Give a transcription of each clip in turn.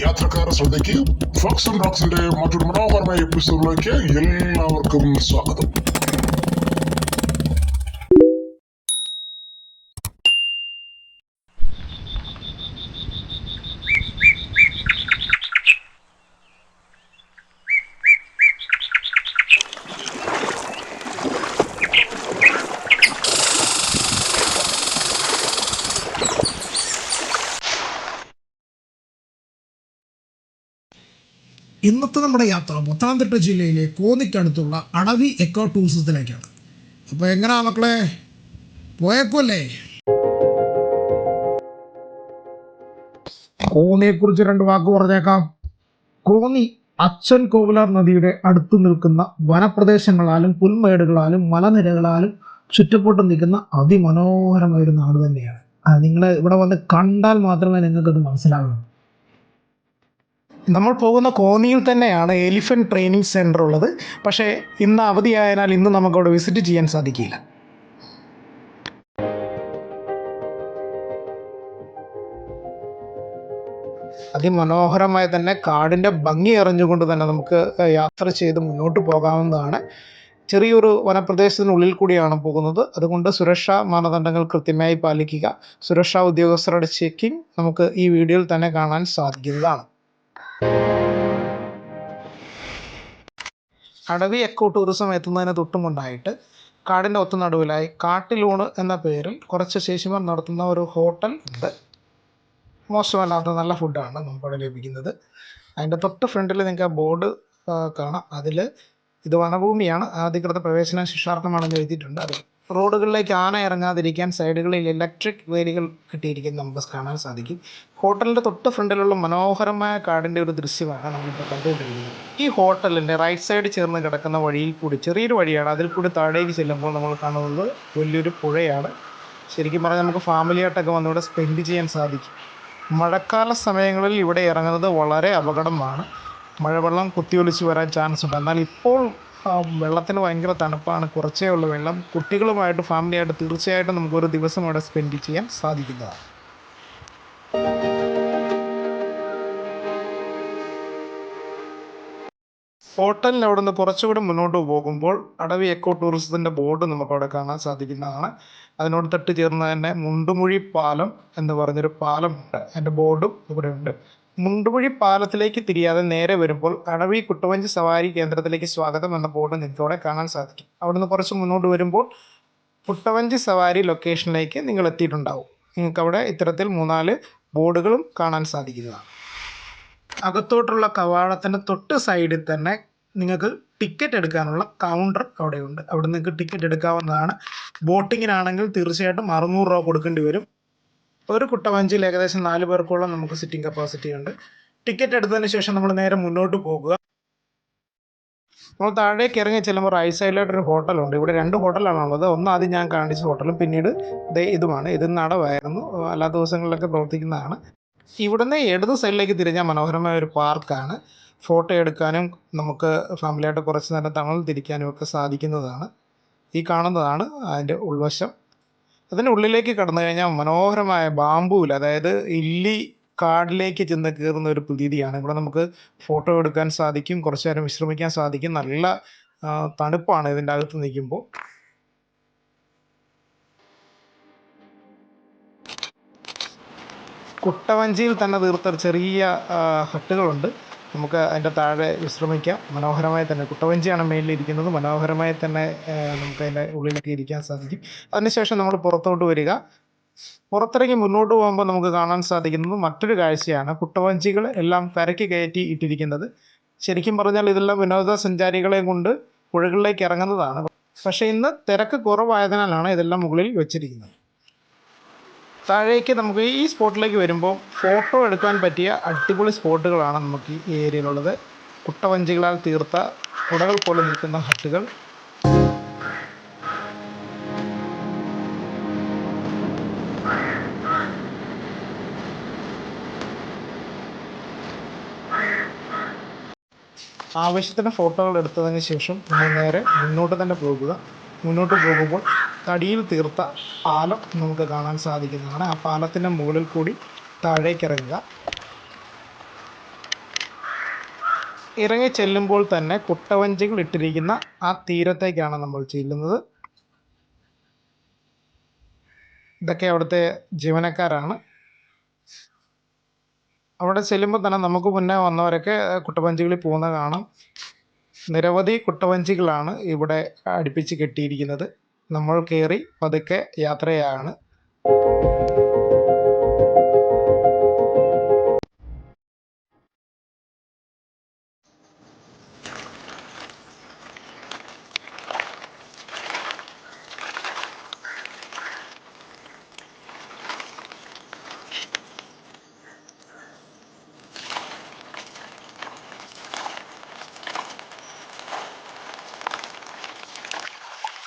യാത്രക്കാരുടെ ശ്രദ്ധയ്ക്ക് Fox and റോക്സിന്റെ മറ്റൊരു മനോഹരമായ എപ്പിസോഡിലേക്ക് എല്ലാവർക്കും സ്വാഗതം ഇന്നത്തെ നമ്മുടെ യാത്ര പത്തനംതിട്ട ജില്ലയിലെ കോന്നിക്കടുത്തുള്ള അടവി എക്കോ ടൂറിസത്തിലേക്കാണ് അപ്പോൾ എങ്ങനെയാ മക്കളെ? പോയേക്കുമല്ലേ കോന്നിയെക്കുറിച്ച് രണ്ട് വാക്ക് പറഞ്ഞേക്കാം. കോന്നി അച്ഛൻ കോവിലാർ നദിയുടെ അടുത്ത് നിൽക്കുന്ന വനപ്രദേശങ്ങളാലും പുൽമേടുകളാലും മലനിരകളാലും ചുറ്റപ്പെട്ട് നിൽക്കുന്ന അതിമനോഹരമായ ഒരു നാട് തന്നെയാണ്. നിങ്ങൾ ഇവിടെ വന്ന് കണ്ടാൽ മാത്രമേ നിങ്ങൾക്കത് മനസ്സിലാകൂ. നമ്മൾ പോകുന്ന കോന്നിയിൽ തന്നെയാണ് എലിഫന്റ് ട്രെയിനിങ് സെന്റർ ഉള്ളത്. പക്ഷേ ഇന്ന് അവധിയായതിനാൽ ഇന്ന് നമുക്ക് അവിടെ വിസിറ്റ് ചെയ്യാൻ സാധിക്കില്ല. അതിമനോഹരമായി തന്നെ കാടിന്റെ ഭംഗി അറിഞ്ഞുകൊണ്ട് തന്നെ നമുക്ക് യാത്ര ചെയ്ത് മുന്നോട്ട് പോകാവുന്നതാണ്. ചെറിയൊരു വനപ്രദേശത്തിനുള്ളിൽ കൂടിയാണ് പോകുന്നത്. അതുകൊണ്ട് സുരക്ഷാ മാനദണ്ഡങ്ങൾ കൃത്യമായി പാലിക്കുക. സുരക്ഷാ ഉദ്യോഗസ്ഥരുടെ ചെക്കിംഗ് നമുക്ക് ഈ വീഡിയോയിൽ തന്നെ കാണാൻ സാധിക്കുന്നതാണ്. അടവി എക്കോ ടൂറിസം എത്തുന്നതിന് തൊട്ടുമുണ്ടായിട്ട് കാടിന്റെ ഒത്തു നടുവിലായി കാട്ടിലൂണ് എന്ന പേരിൽ കുറച്ച് ശേഷിമാർ നടത്തുന്ന ഒരു ഹോട്ടൽ ഉണ്ട്. മോശമല്ലാത്ത നല്ല ഫുഡാണ് നമുക്കവിടെ ലഭിക്കുന്നത്. അതിന്റെ തൊട്ട് ഫ്രണ്ടിൽ നിങ്ങൾക്ക് ആ ബോർഡ് കാണാം. അതിൽ ഇത് വനഭൂമിയാണ്. അധികൃത പ്രവേശന ശിക്ഷാർത്ഥമാണെന്ന് എഴുതിയിട്ടുണ്ട്. അത് റോഡുകളിലേക്ക് ആന ഇറങ്ങാതിരിക്കാൻ സൈഡുകളിൽ ഇലക്ട്രിക് വേലികൾ കിട്ടിയിരിക്കുന്നത് നമുക്ക് കാണാൻ സാധിക്കും. ഹോട്ടലിന്റെ തൊട്ട് ഫ്രണ്ടിലുള്ള മനോഹരമായ കാടിന്റെ ഒരു ദൃശ്യമാണ് നമ്മളിപ്പോൾ കണ്ടുകൊണ്ടിരിക്കുന്നത്. ഈ ഹോട്ടലിന്റെ റൈറ്റ് സൈഡ് ചേർന്ന് കിടക്കുന്ന വഴിയിൽ കൂടി ചെറിയൊരു വഴിയാണ്. അതിൽ കൂടി താഴേക്ക് ചെല്ലുമ്പോൾ നമ്മൾ കാണുന്നത് വലിയൊരു പുഴയാണ്. ശരിക്കും പറഞ്ഞാൽ നമുക്ക് ഫാമിലിയായിട്ടൊക്കെ വന്ന് ഇവിടെ സ്പെൻഡ് ചെയ്യാൻ സാധിക്കും. മഴക്കാല സമയങ്ങളിൽ ഇവിടെ ഇറങ്ങുന്നത് വളരെ അപകടമാണ്. മഴവെള്ളം കുത്തിയൊലിച്ച് വരാൻ ചാൻസ് ഉണ്ട്. എന്നാൽ ഇപ്പോൾ വെള്ളത്തിന് ഭയങ്കര തണുപ്പാണ്. കുറച്ചേ ഉള്ളൂ വെള്ളം. കുട്ടികളുമായിട്ട് ഫാമിലിയായിട്ട് തീർച്ചയായിട്ടും നമുക്ക് ഒരു ദിവസം അവിടെ സ്പെൻഡ് ചെയ്യാൻ സാധിക്കുന്നതാണ്. ഹോട്ടലിന് അവിടെ നിന്ന് കുറച്ചുകൂടി മുന്നോട്ട് പോകുമ്പോൾ അടവി എക്കോ ടൂറിസത്തിന്റെ ബോർഡ് നമുക്ക് അവിടെ കാണാൻ സാധിക്കുന്നതാണ്. അതിനോട് തൊട്ട് ചേർന്ന് തന്നെ മുണ്ടുമുഴി പാലം എന്ന് പറഞ്ഞൊരു പാലമുണ്ട്. അതിന്റെ ബോർഡും ഇവിടെ മുണ്ടുമുഴി പാലത്തിലേക്ക് തിരിയാതെ നേരെ വരുമ്പോൾ അടവി കുട്ടവഞ്ചി സവാരി കേന്ദ്രത്തിലേക്ക് സ്വാഗതം എന്ന ബോർഡ് നിങ്ങളോടെ കാണാൻ സാധിക്കും. അവിടുന്ന് കുറച്ച് മുന്നോട്ട് വരുമ്പോൾ കുട്ടവഞ്ചി സവാരി ലൊക്കേഷനിലേക്ക് നിങ്ങൾ എത്തിയിട്ടുണ്ടാവും. നിങ്ങൾക്ക് അവിടെ ഇത്തരത്തിൽ മൂന്നാൽ ബോർഡുകളും കാണാൻ സാധിക്കുന്നതാണ്. അകത്തോട്ടുള്ള കവാടത്തിന്റെ തൊട്ട് സൈഡിൽ തന്നെ നിങ്ങൾക്ക് ടിക്കറ്റ് എടുക്കാനുള്ള കൗണ്ടർ അവിടെയുണ്ട്. അവിടെ നിങ്ങൾക്ക് ടിക്കറ്റ് എടുക്കാവുന്നതാണ്. ബോട്ടിങ്ങിനാണെങ്കിൽ തീർച്ചയായിട്ടും അറുന്നൂറ് രൂപ കൊടുക്കേണ്ടി വരും. ഒരു കുട്ടവഞ്ചിയിൽ ഏകദേശം നാല് പേർക്കോളം നമുക്ക് സിറ്റിംഗ് കപ്പാസിറ്റി ഉണ്ട്. ടിക്കറ്റ് എടുത്തതിന് ശേഷം നമ്മൾ നേരെ മുന്നോട്ട് പോകുക. നമ്മൾ താഴേക്ക് ഇറങ്ങി ചെല്ലുമ്പോൾ റൈറ്റ് സൈഡിലായിട്ട് ഒരു ഹോട്ടലുണ്ട് ഇവിടെ രണ്ട് ഹോട്ടലാണ് ഉള്ളത്. ഒന്ന് ആദ്യം ഞാൻ കാണിച്ച ഹോട്ടലും പിന്നീട് ദേ ഇതുമാണ്. ഇത് നടവായിരുന്നു. അല്ലാത്ത ദിവസങ്ങളിലൊക്കെ പ്രവർത്തിക്കുന്നതാണ്. ഇവിടുന്ന് ഇടത് സൈഡിലേക്ക് തിരിഞ്ഞാൽ മനോഹരമായ ഒരു പാർക്കാണ് ഫോട്ടോ എടുക്കാനും നമുക്ക് ഫാമിലിയായിട്ട് കുറച്ച് നേരം തണൽ തിരിക്കാനും ഒക്കെ സാധിക്കുന്നതാണ്. ഈ കാണുന്നതാണ് അതിന്റെ ഉൾവശം. അതിന്റെ ഉള്ളിലേക്ക് കടന്നു കഴിഞ്ഞാൽ മനോഹരമായ ബാമ്പൂൽ അതായത് ഇല്ലി കാടിലേക്ക് ചെന്ന് കയറുന്ന ഒരു പ്രതീതിയാണ്. ഇവിടെ നമുക്ക് ഫോട്ടോ എടുക്കാൻ സാധിക്കും കുറച്ചു നേരം വിശ്രമിക്കാൻ സാധിക്കും. നല്ല തണുപ്പാണ് ഇതിന്റെ അകത്ത് നിൽക്കുമ്പോൾ. കുട്ടവഞ്ചിയിൽ തന്നെ തീർത്ത ചെറിയ ഹട്ടുകളുണ്ട്. നമുക്ക് അതിന്റെ താഴെ വിശ്രമിക്കാം. മനോഹരമായി തന്നെ കുട്ടവഞ്ചിയാണ് മെയിനിൽ മനോഹരമായി തന്നെ നമുക്ക് അതിന്റെ ഉള്ളിലൊക്കെ ഇരിക്കാൻ സാധിക്കും. അതിനുശേഷം നമ്മൾ പുറത്തോട്ട് വരിക. പുറത്തിറങ്ങി മുന്നോട്ട് പോകുമ്പോൾ നമുക്ക് കാണാൻ സാധിക്കുന്നത് മറ്റൊരു കാഴ്ചയാണ്. കുട്ടവഞ്ചികൾ എല്ലാം കരയ്ക്ക് കയറ്റി ഇട്ടിരിക്കുന്നത്. ശരിക്കും പറഞ്ഞാൽ ഇതെല്ലാം വിനോദസഞ്ചാരികളെ കൊണ്ട് പുഴകളിലേക്ക് ഇറങ്ങുന്നതാണ്. പക്ഷേ ഇന്ന് തിരക്ക് കുറവായതിനാലാണ് ഇതെല്ലാം മുകളിൽ വെച്ചിരിക്കുന്നത്. താഴേക്ക് നമുക്ക് ഈ സ്പോട്ടിലേക്ക് വരുമ്പോൾ ഫോട്ടോ എടുക്കാൻ പറ്റിയ അടിപൊളി സ്പോട്ടുകളാണ് നമുക്ക് ഈ ഏരിയയിലുള്ളത്. കുട്ടവഞ്ചികളാൽ തീർത്ത കുടകൾ പോലെ നിൽക്കുന്ന ഹട്ടുകൾ. ആവശ്യത്തിന് ഫോട്ടോകൾ എടുത്തതിന് ശേഷം നമ്മൾ നേരെ മുന്നോട്ട് തന്നെ പോകുക. മുന്നോട്ട് പോകുമ്പോൾ തടിയിൽ തീർത്ത പാലം നമുക്ക് കാണാൻ സാധിക്കുന്നതാണ്. ആ പാലത്തിന്റെ മുകളിൽ കൂടി താഴേക്ക് ഇറങ്ങുക. ഇറങ്ങി ചെല്ലുമ്പോൾ തന്നെ കുട്ടവഞ്ചികൾ ഇട്ടിരിക്കുന്ന ആ തീരത്തേക്കാണ് നമ്മൾ ചെല്ലുന്നത്. ഇതൊക്കെ അവിടുത്തെ ജീവനക്കാരാണ്. അവിടെ ചെല്ലുമ്പോൾ തന്നെ നമുക്ക് മുന്നേ വന്നവരൊക്കെ കുട്ടവഞ്ചികളിൽ പോകുന്ന കാണാം. നിരവധി കുട്ടവഞ്ചികളാണ് ഇവിടെ അടുപ്പിച്ച് കെട്ടിയിരിക്കുന്നത്. നമ്മൾ കയറി പതുക്കെ യാത്രയാണ്.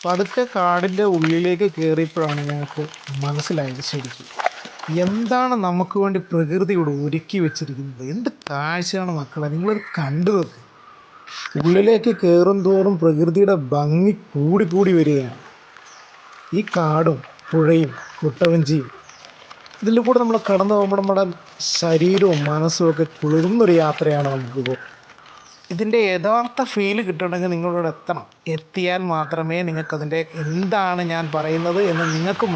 പതുക്കെ കാടിന്റെ ഉള്ളിലേക്ക് കയറിയപ്പോഴാണ് ഞങ്ങൾക്ക് മനസ്സിലായത് ശരിക്കും എന്താണ് നമുക്ക് വേണ്ടി പ്രകൃതി ഇവിടെ ഒരുക്കി വെച്ചിരിക്കുന്നത്? എന്ത് കാഴ്ചയാണ് മക്കളെ? നിങ്ങളത് കണ്ടു ഉള്ളിലേക്ക് കയറും തോറും പ്രകൃതിയുടെ ഭംഗി കൂടി കൂടി വരികയാണ്. ഈ കാടും പുഴയും കുട്ടവഞ്ചിയും ഇതിൽ കൂടെ നമ്മൾ കടന്നു പോകുമ്പോൾ നമ്മുടെ ശരീരവും മനസ്സും ഒക്കെ കുളിർന്നൊരു യാത്രയാണ് നമുക്കിപ്പോൾ ഇതിന്റെ യഥാർത്ഥ ഫീൽ കിട്ടണമെങ്കിൽ നിങ്ങളോട് എത്തണം. എത്തിയാൽ മാത്രമേ നിങ്ങൾക്കതിന്റെ എന്താണ് ഞാൻ പറയുന്നത് എന്ന് നിങ്ങൾക്ക്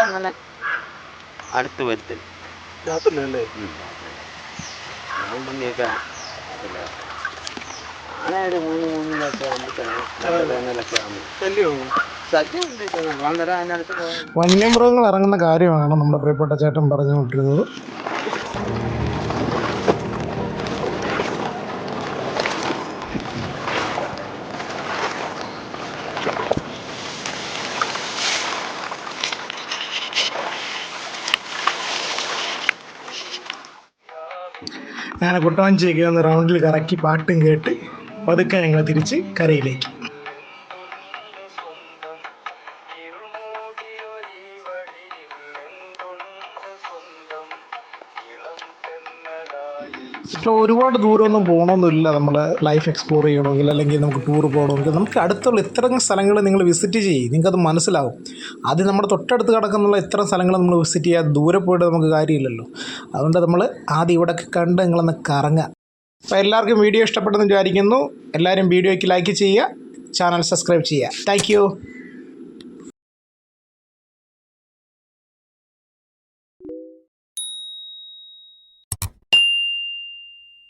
അങ്ങനെ അടുത്ത് വരുത്തില്ല രാത്രിയല്ലേ അല്ലേ പന്നിയൊക്കെ ആന ഒരു മൂന്ന് മൂന്നിലൊക്കെ ആകുമ്പോഴത്തേനും വേനലൊക്കെ ആകുമ്പോൾ ശല്യമാകും സദ്യ ഉണ്ട്. അന്നേരം അതിനടുത്ത് പോയി വന്യമൃഗങ്ങൾ ഇറങ്ങുന്ന കാര്യമാണ് നമ്മുടെ പ്രിയപ്പെട്ട ചേട്ടൻ പറഞ്ഞുകൊണ്ടിരുന്നത് ഞാൻ കുട്ടവഞ്ചിയൊക്കെ ഒന്ന് റൗണ്ടിൽ കറക്കി പാട്ടും കേട്ട് പതുക്കെ ഞങ്ങൾ തിരിച്ച് കരയിലേക്ക്. ഇപ്പോൾ ഒരുപാട് ദൂരമൊന്നും പോകണമെന്നില്ല നമ്മൾ ലൈഫ് എക്സ്പ്ലോർ ചെയ്യണമെങ്കിൽ അല്ലെങ്കിൽ നമുക്ക് ടൂർ പോകണമെങ്കിൽ നമുക്ക് അടുത്തുള്ള ഇത്തരം സ്ഥലങ്ങൾ നിങ്ങൾ വിസിറ്റ് ചെയ്യും. നിങ്ങൾക്കത് മനസ്സിലാവും. ആദ്യം നമ്മുടെ തൊട്ടടുത്ത് കിടക്കുന്നുള്ള ഇത്തരം സ്ഥലങ്ങൾ നമ്മൾ വിസിറ്റ് ചെയ്യാൻ ദൂരെ പോയിട്ട് നമുക്ക് കാര്യമില്ലല്ലോ. അതുകൊണ്ട് നമ്മൾ ആദ്യം ഇവിടെയൊക്കെ കണ്ട് നിങ്ങളൊന്ന് കറങ്ങുക. അപ്പോൾ എല്ലാവർക്കും വീഡിയോ ഇഷ്ടപ്പെട്ടെന്ന് വിചാരിക്കുന്നു. എല്ലാവരും വീഡിയോയ്ക്ക് ലൈക്ക് ചെയ്യുക. ചാനൽ സബ്സ്ക്രൈബ് ചെയ്യുക. താങ്ക്